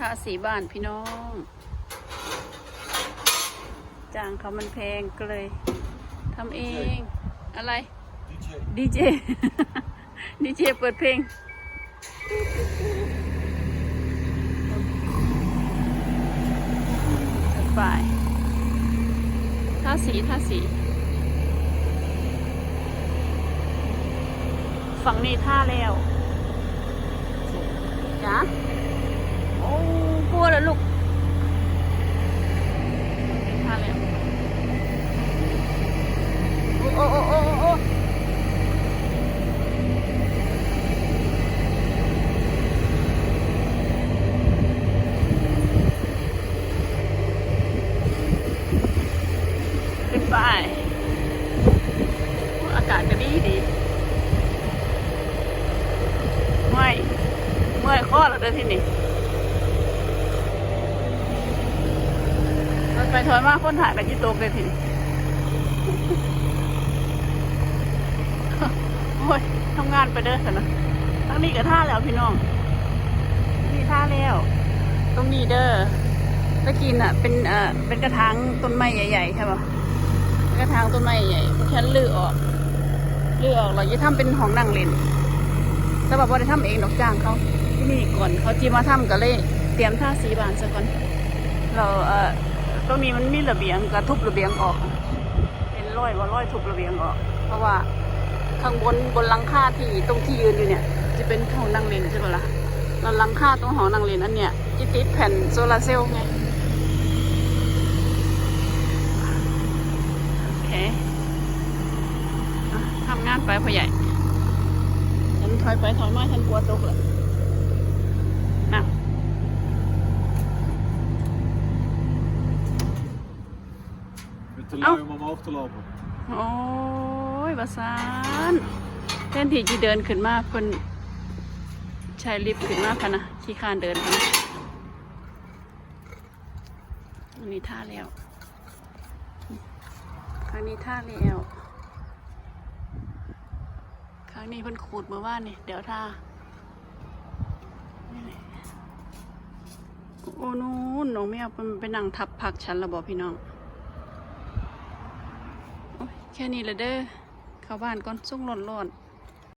ทาสีบ้านพี่น้องจ้างเขามันแพงก็เลยทำเอง อะไร DJ. ดีเจ ดีเจเปิดเพลงไปทาสีทาสี ฝั่งนี้ท่าแล้วจ้ะโอ้กลัวแล้วลูกท่าแล้ว โอ้โอ้โอ้โอ้โอ้ขึ้น ไปโอ้อากาศก็ดีดีเมื่อยเมื่อยข้อแล้วเด้อที่นี่รถไปถอยมากคนถ่ายกับยี่โตกเลยทีนี้โอ้ยทำงานไปเด้อสนะทั้งนี้ก็ท่าแล้วพี่น้องนี่ท่าแล้วตรงนี้เด้อตะกินอะ เป็นเอ่อเป็นกระถางต้นไม้ใหญ่ๆใช่ปะ กระถางต้นไม้ใหญ่ๆฉันลือออกลือออกเราจะทำเป็นห้องนั่งเล่นแต่แบบว่าได้ทำเองดอกจ้างเขาที่นี่ก่อนเขาจีมาทำก็เลยเตรียมท่าสีบานซะก่อน เราเอ่อตรงนี้มันมีระเบียงกระทุบระเบียงออก เป็นร้อยว่าร้อยทุบระเบียงออก เพราะว่าข้างบนบนหลังคาที่ตรงที่ยืนอยู่เนี่ย จะเป็นห้องนั่งเล่นใช่ปะล่ะแล้วหลังคาตรงห้องนั่งเล่นอันเนี้ยจะติดแผ่นโซลาเซลล์ไงโอเคอะทำงา นไปพ่อใหญ่ฉันถอยไปถอยมาฉันกลัวตกเลยนะ Met te Oh. lui om omhoog te lopen. โอ้ยบาสานแทนที่จะเดินขึ้นมาเพิ่นใช้ลิฟต์ขึ้นมาพะนะขี้คร้านเดินพะนะอันนี้ท่าแล้วครั้งนี้ท่าแล้วั้งนี้เพิ่นขูดเมื่อวานนี่ เดี๋ยวท่าโอ้นู้นน้องแมวเพิ่นไปนั่งทับผักฉันละบอกพี่น้องแค่นี้ละเด้อเข้าบ้านก่อนส่งร้อนๆ